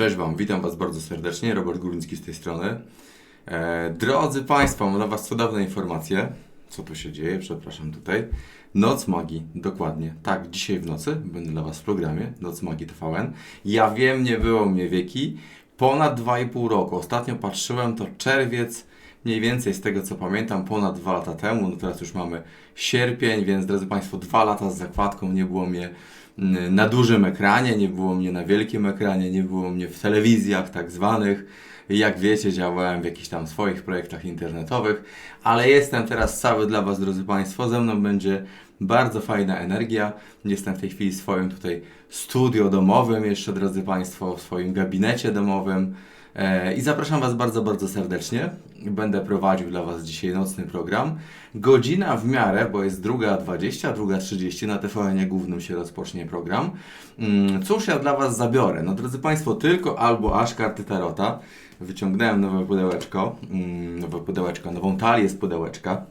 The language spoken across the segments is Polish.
Cześć Wam, witam Was bardzo serdecznie. Robert Górnicki z tej strony. E, drodzy Państwo, mam dla Was cudowne informacje. Co tu się dzieje? Przepraszam tutaj. Noc Magii, dokładnie. Tak, dzisiaj w nocy będę dla Was w programie Noc Magii TVN. Ja wiem, nie było mnie wieki. Ponad 2,5 roku. Ostatnio patrzyłem, to czerwiec, mniej więcej z tego co pamiętam, ponad 2 lata temu. No teraz już mamy sierpień, więc drodzy Państwo, dwa lata z zakładką nie było mnie mm, na dużym ekranie, nie było mnie na wielkim ekranie, nie było mnie w telewizjach tak zwanych. Jak wiecie, działałem w jakichś tam swoich projektach internetowych, ale jestem teraz cały dla Was, drodzy Państwo. Ze mną będzie bardzo fajna energia. Jestem w tej chwili w swoim tutaj studio domowym, jeszcze drodzy Państwo, w swoim gabinecie domowym. E, I zapraszam Was bardzo, bardzo serdecznie. Będę prowadził dla Was dzisiaj nocny program. Godzina w miarę, bo jest druga 20, druga 30 na TVN głównym się rozpocznie program. Mm, Cóż ja dla Was zabiorę? No drodzy Państwo, tylko albo aż karty Tarota. Wyciągnąłem nowe pudełeczko, mm, nowe pudełeczko, nową talię z pudełeczka.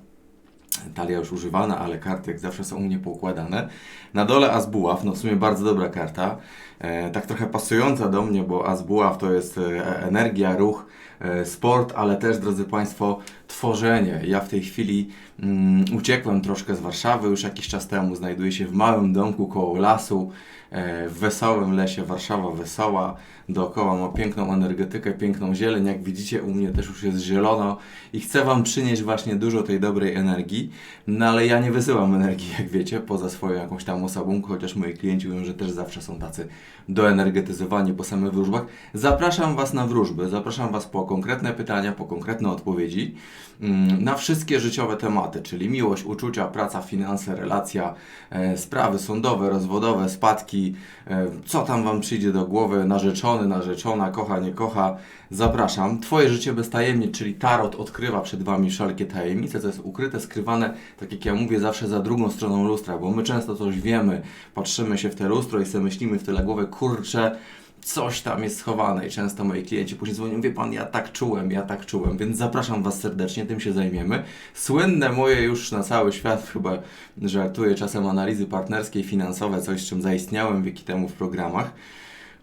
Talia już używana, ale karty jak zawsze są u mnie poukładane. Na dole As Buław, no w sumie bardzo dobra karta. E, tak trochę pasująca do mnie, bo As Buław to jest e, energia, ruch, e, sport, ale też, drodzy Państwo, tworzenie. Ja w tej chwili mm, uciekłem troszkę z Warszawy, już jakiś czas temu znajduję się w małym domku koło lasu, e, w wesołym lesie, Warszawa wesoła. Dookoła ma piękną energetykę, piękną zieleń. Jak widzicie, u mnie też już jest zielono i chcę Wam przynieść właśnie dużo tej dobrej energii. No ale ja nie wysyłam energii, jak wiecie, poza swoją jakąś tam osobą, chociaż moi klienci mówią, że też zawsze są tacy doenergetyzowani po samych wróżbach. Zapraszam Was na wróżby, zapraszam Was po konkretne pytania, po konkretne odpowiedzi mm, na wszystkie życiowe tematy, czyli miłość, uczucia, praca, finanse, relacja, e, sprawy sądowe, rozwodowe, spadki, e, co tam Wam przyjdzie do głowy, narzeczony, narzeczona, kocha, nie kocha. Zapraszam. Twoje życie bez tajemnic, czyli Tarot odkrywa przed Wami wszelkie tajemnice, co jest ukryte, skrywane, tak jak ja mówię, zawsze za drugą stroną lustra, bo my często coś wiemy, patrzymy się w te lustro i sobie myślimy w tyle głowy, kurczę, coś tam jest schowane i często moi klienci później dzwonią, wie Pan, ja tak czułem, ja tak czułem, więc zapraszam Was serdecznie, tym się zajmiemy. Słynne moje już na cały świat, chyba żartuję czasem analizy partnerskie i finansowe, coś z czym zaistniałem wieki temu w programach.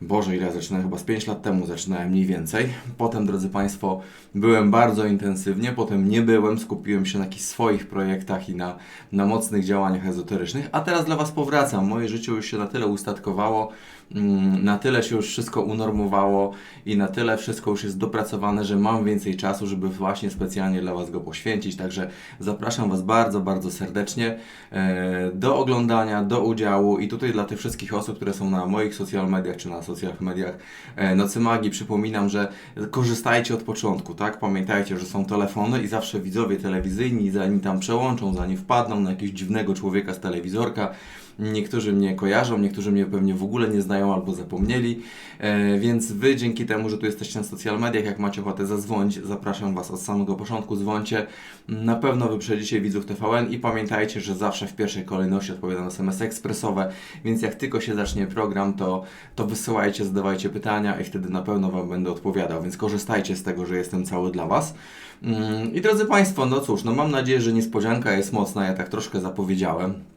Boże, ile zaczynałem? Chyba z 5 lat temu zaczynałem mniej więcej. Potem, drodzy Państwo, byłem bardzo intensywnie, potem nie byłem, skupiłem się na jakichś swoich projektach i na, na mocnych działaniach ezoterycznych, a teraz dla Was powracam. Moje życie już się na tyle ustatkowało, mm, na tyle się już wszystko unormowało i na tyle wszystko już jest dopracowane, że mam więcej czasu, żeby właśnie specjalnie dla Was go poświęcić. Także zapraszam Was bardzo, bardzo serdecznie e, do oglądania, do udziału i tutaj dla tych wszystkich osób, które są na moich social mediach czy na social mediach e, Nocy Magii przypominam, że korzystajcie od początku, tak? Pamiętajcie, że są telefony i zawsze widzowie telewizyjni, zanim tam przełączą, zanim wpadną na jakiegoś dziwnego człowieka z telewizorka, Niektórzy mnie kojarzą, niektórzy mnie pewnie w ogóle nie znają albo zapomnieli, e, więc Wy dzięki temu, że tu jesteście na social mediach, jak macie ochotę zadzwonić, zapraszam Was od samego początku, dzwońcie. Na pewno wyprzedzicie widzów TVN i pamiętajcie, że zawsze w pierwszej kolejności odpowiadam SMS ekspresowe, więc jak tylko się zacznie program, to, to wysyłajcie, zadawajcie pytania i wtedy na pewno Wam będę odpowiadał, więc korzystajcie z tego, że jestem cały dla Was. Mm, I drodzy Państwo, no cóż, no mam nadzieję, że niespodzianka jest mocna, ja tak troszkę zapowiedziałem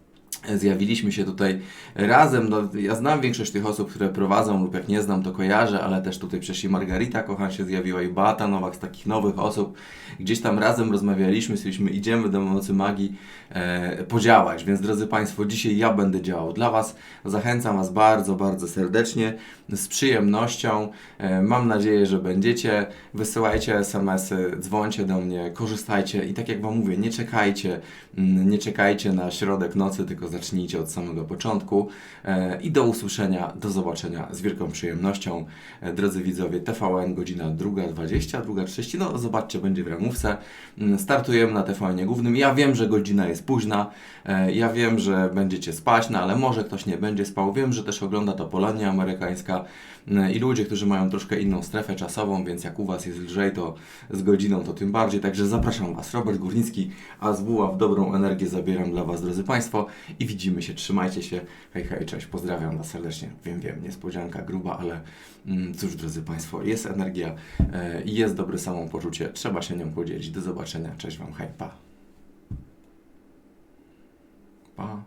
zjawiliśmy się tutaj razem. No, ja znam większość tych osób, które prowadzą, lub jak nie znam, to kojarzę, ale też tutaj przecież i Margarita Kochan się zjawiła i Beata Nowak z takich nowych osób. Gdzieś tam razem rozmawialiśmy, stwierdziliśmy, idziemy do Mocy Magii e, podziałać. Więc drodzy Państwo, dzisiaj ja będę działał dla Was. Zachęcam Was bardzo, bardzo serdecznie, z przyjemnością. E, mam nadzieję, że będziecie. Wysyłajcie SMS-y, dzwońcie do mnie, korzystajcie i tak jak Wam mówię, nie czekajcie, mm, nie czekajcie na środek nocy, tylko zacznijcie od samego początku. E, I do usłyszenia, do zobaczenia z wielką przyjemnością. E, drodzy widzowie, TVN, godzina 2.20, 2.30, no zobaczcie, będzie w ramówce. Mm, Startujemy na TVN głównym. Ja wiem, że godzina jest późna, e, ja wiem, że będziecie spać, no ale może ktoś nie będzie spał. Wiem, że też ogląda to Polonia amerykańska mm, i ludzie, którzy mają troszkę inną strefę czasową, więc jak u Was jest lżej, to z godziną to tym bardziej. Także zapraszam Was, Robert Górnicki, a z w dobrą energię zabieram dla Was, drodzy Państwo i widzimy się, trzymajcie się. Hej, hej, cześć, pozdrawiam Was serdecznie. Wiem, wiem, niespodzianka gruba, ale mm, cóż, drodzy Państwo, jest energia e, i jest dobre samopoczucie. Trzeba się nią podzielić. Do zobaczenia. Cześć Wam, hej, pa. Pa.